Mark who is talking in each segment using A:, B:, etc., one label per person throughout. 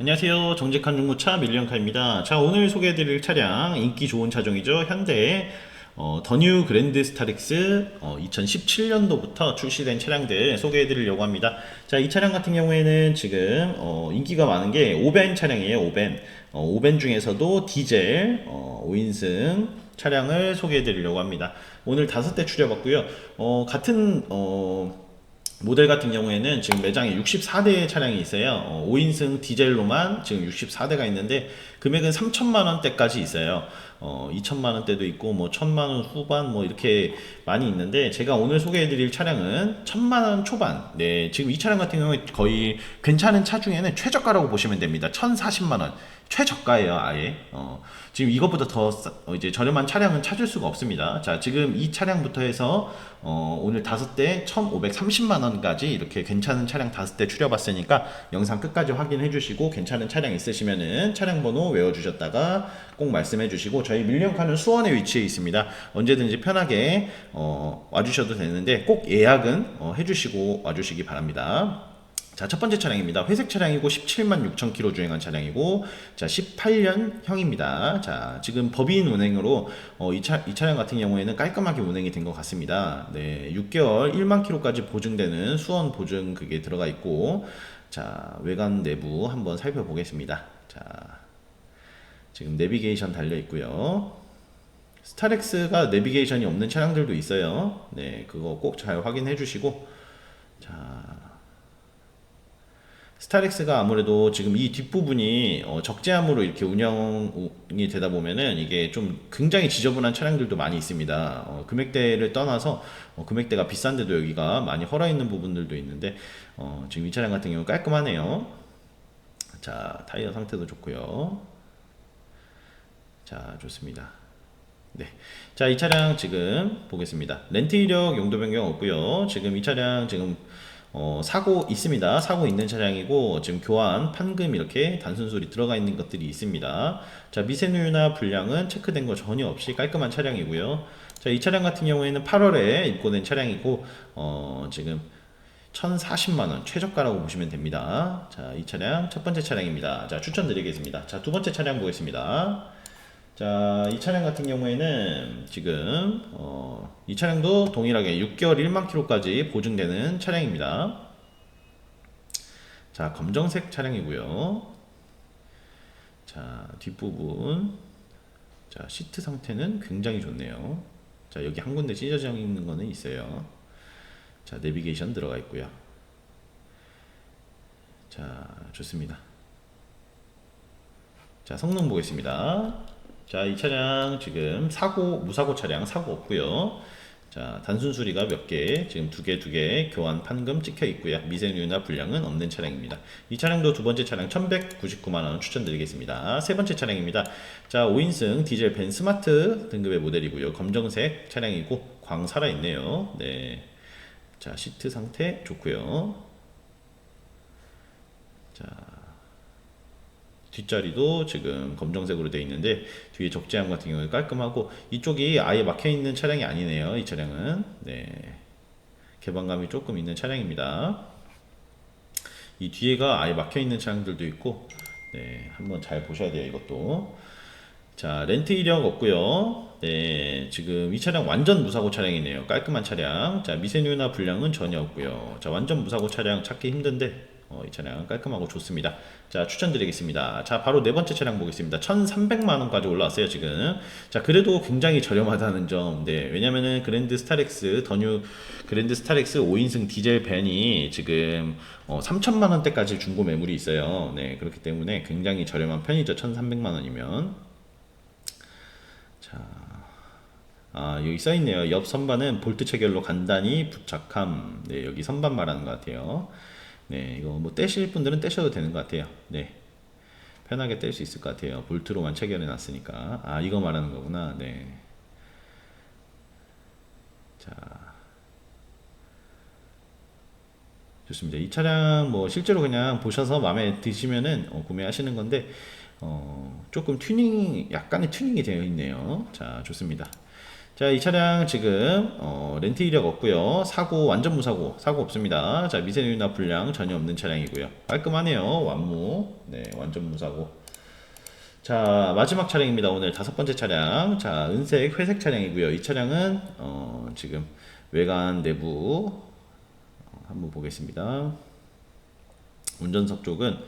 A: 안녕하세요. 정직한 중고차 밀리언카입니다. 자, 오늘 소개해드릴 차량 인기 좋은 차종이죠. 현대 어, 더뉴 그랜드 스타렉스 어, 2017년도부터 출시된 차량들 소개해드리려고 합니다. 자, 이 차량 같은 경우에는 지금 어, 인기가 많은 게 오벤 차량이에요. 오벤. 어, 오벤 중에서도 디젤 어, 5인승 차량을 소개해드리려고 합니다. 오늘 다섯 대 추려봤고요. 어, 같은 어, 모델 같은 경우에는 지금 매장에 64대의 차량이 있어요. 어, 5인승 디젤로만 지금 64대가 있는데 금액은 3천만 원대까지 있어요. 어, 2천만 원대도 있고 뭐 1천만 원 후반 뭐 이렇게 많이 있는데 제가 오늘 소개해 드릴 차량은 1천만 원 초반. 네, 지금 이 차량 같은 경우에 거의 괜찮은 차 중에는 최저가라고 보시면 됩니다. 1,040만 원. 최저가예요, 아예. 어, 지금 이것보다 더 싸- 어, 이제 저렴한 차량은 찾을 수가 없습니다. 자, 지금 이 차량부터 해서 어, 오늘 다섯 대 1,530만 원까지 이렇게 괜찮은 차량 다섯 대 추려봤으니까 영상 끝까지 확인해 주시고 괜찮은 차량 있으시면은 차량 번호 외워 주셨다가 꼭 말씀해 주시고 저희 밀리언카는 수원에 위치해 있습니다. 언제든지 편하게 어, 와 주셔도 되는데 꼭 예약은 어, 해 주시고 와 주시기 바랍니다. 자, 첫 번째 차량입니다. 회색 차량이고 17만 6천 킬로 주행한 차량이고 자, 18년형입니다. 자, 지금 법인 운행으로 어, 이, 차, 이 차량 같은 경우에는 깔끔하게 운행이 된 것 같습니다. 네, 6개월 1만 킬로까지 보증되는 수원 보증 그게 들어가 있고 자, 외관 내부 한번 살펴보겠습니다. 자, 지금 내비게이션 달려 있고요. 스타렉스가 내비게이션이 없는 차량들도 있어요. 네, 그거 꼭 잘 확인해 주시고 자, 스타렉스가 아무래도 지금 이 뒷부분이 어, 적재함으로 이렇게 운영이 되다 보면은 이게 좀 굉장히 지저분한 차량들도 많이 있습니다. 어, 금액대를 떠나서 어, 금액대가 비싼데도 여기가 많이 헐어 있는 부분들도 있는데 어, 지금 이 차량 같은 경우 는 깔끔하네요. 자 타이어 상태도 좋고요. 자 좋습니다. 네. 자, 이 차량 지금 보겠습니다. 렌트 이력 용도 변경 없고요. 지금 이 차량 지금 어, 사고 있습니다. 사고 있는 차량이고 지금 교환, 판금 이렇게 단순 수리 들어가 있는 것들이 있습니다. 자, 미세누유나 불량은 체크된 거 전혀 없이 깔끔한 차량이고요. 자, 이 차량 같은 경우에는 8월에 입고된 차량이고 어, 지금 1,040만 원 최저가라고 보시면 됩니다. 자, 이 차량 첫 번째 차량입니다. 자, 추천드리겠습니다. 자, 두 번째 차량 보겠습니다. 자, 이 차량 같은 경우에는 지금 어, 이 차량도 동일하게 6개월 1만 킬로까지 보증되는 차량입니다. 자, 검정색 차량이고요. 자, 뒷부분 자, 시트 상태는 굉장히 좋네요. 자, 여기 한 군데 찢어져 있는 거는 있어요. 자, 내비게이션 들어가 있고요. 자, 좋습니다. 자, 성능 보겠습니다. 자, 이 차량 지금 사고, 무사고 차량 사고 없고요. 자, 단순 수리가 몇 개, 지금 두 개, 두 개 교환 판금 찍혀 있고요. 미세누유나 불량은 없는 차량입니다. 이 차량도 두 번째 차량 1199만원 추천드리겠습니다. 세 번째 차량입니다. 자, 5인승 디젤 벤 스마트 등급의 모델이고요. 검정색 차량이고, 광 살아있네요. 네. 자, 시트 상태 좋고요. 자, 뒷자리도 지금 검정색으로 되어 있는데 뒤에 적재함 같은 경우에 깔끔하고 이쪽이 아예 막혀 있는 차량이 아니네요. 이 차량은 네 개방감이 조금 있는 차량입니다. 이 뒤에가 아예 막혀 있는 차량들도 있고 네 한번 잘 보셔야 돼요. 이것도 자 렌트 이력 없고요. 네 지금 이 차량 완전 무사고 차량이네요. 깔끔한 차량. 자 미세누나 불량은 전혀 없고요. 자 완전 무사고 차량 찾기 힘든데 어, 이 차량 깔끔하고 좋습니다. 자, 추천드리겠습니다. 자, 바로 네 번째 차량 보겠습니다. 1,300만 원까지 올라왔어요, 지금. 자, 그래도 굉장히 저렴하다는 점. 네, 왜냐면은 그랜드 스타렉스, 더뉴 그랜드 스타렉스 5인승 디젤 벤이 지금 어, 3천만 원대까지 중고 매물이 있어요. 네, 그렇기 때문에 굉장히 저렴한 편이죠. 1,300만 원이면. 자, 아, 여기 써 있네요. 옆 선반은 볼트 체결로 간단히 부착함. 네, 여기 선반 말하는 것 같아요. 네, 이거 뭐 떼실 분들은 떼셔도 되는 것 같아요. 네. 편하게 뗄 수 있을 것 같아요. 볼트로만 체결해 놨으니까. 아, 이거 말하는 거구나. 네. 자. 좋습니다. 이 차량 뭐 실제로 그냥 보셔서 마음에 드시면은 어, 구매하시는 건데 어, 조금 튜닝 약간의 튜닝이 되어 있네요. 자, 좋습니다. 자, 이 차량 지금 어, 렌트 이력 없고요. 사고 완전 무사고 사고 없습니다. 자, 미세누유나 불량 전혀 없는 차량이고요. 깔끔하네요. 완무. 네, 완 완전 무사고. 자 마지막 차량입니다. 오늘 다섯 번째 차량. 자 은색 회색 차량이고요. 이 차량은 어, 지금 외관 내부 어, 한번 보겠습니다. 운전석 쪽은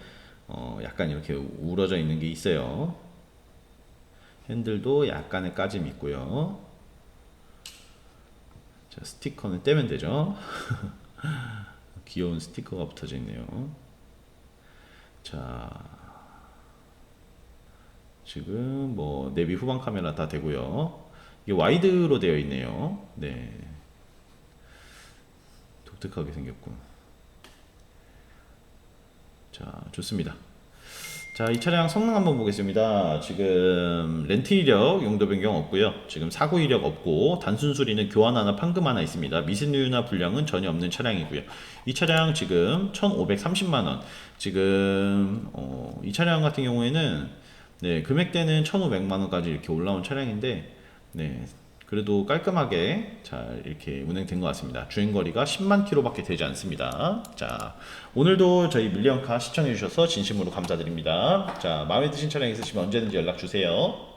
A: 어, 약간 이렇게 우러져 있는 게 있어요. 핸들도 약간의 까짐이 있고요. 자, 스티커는 떼면 되죠. 귀여운 스티커가 붙어져 있네요. 자, 지금 뭐 내비 후방 카메라 다 되고요. 이게 와이드로 되어 있네요. 네, 독특하게 생겼군. 자, 좋습니다. 자, 이 차량 성능 한번 보겠습니다. 지금 렌트 이력 용도 변경 없고요. 지금 사고 이력 없고 단순 수리는 교환 하나 판금 하나 있습니다. 미세누유나 불량은 전혀 없는 차량이고요. 이 차량 지금 1,530만 원. 지금 어, 이 차량 같은 경우에는 네, 금액대는 1,500만 원까지 이렇게 올라온 차량인데 네. 그래도 깔끔하게 잘 이렇게 운행된 것 같습니다. 주행 거리가 10만 킬로밖에 되지 않습니다. 자, 오늘도 저희 밀리언카 시청해 주셔서 진심으로 감사드립니다. 자, 마음에 드신 차량 있으시면 언제든지 연락 주세요.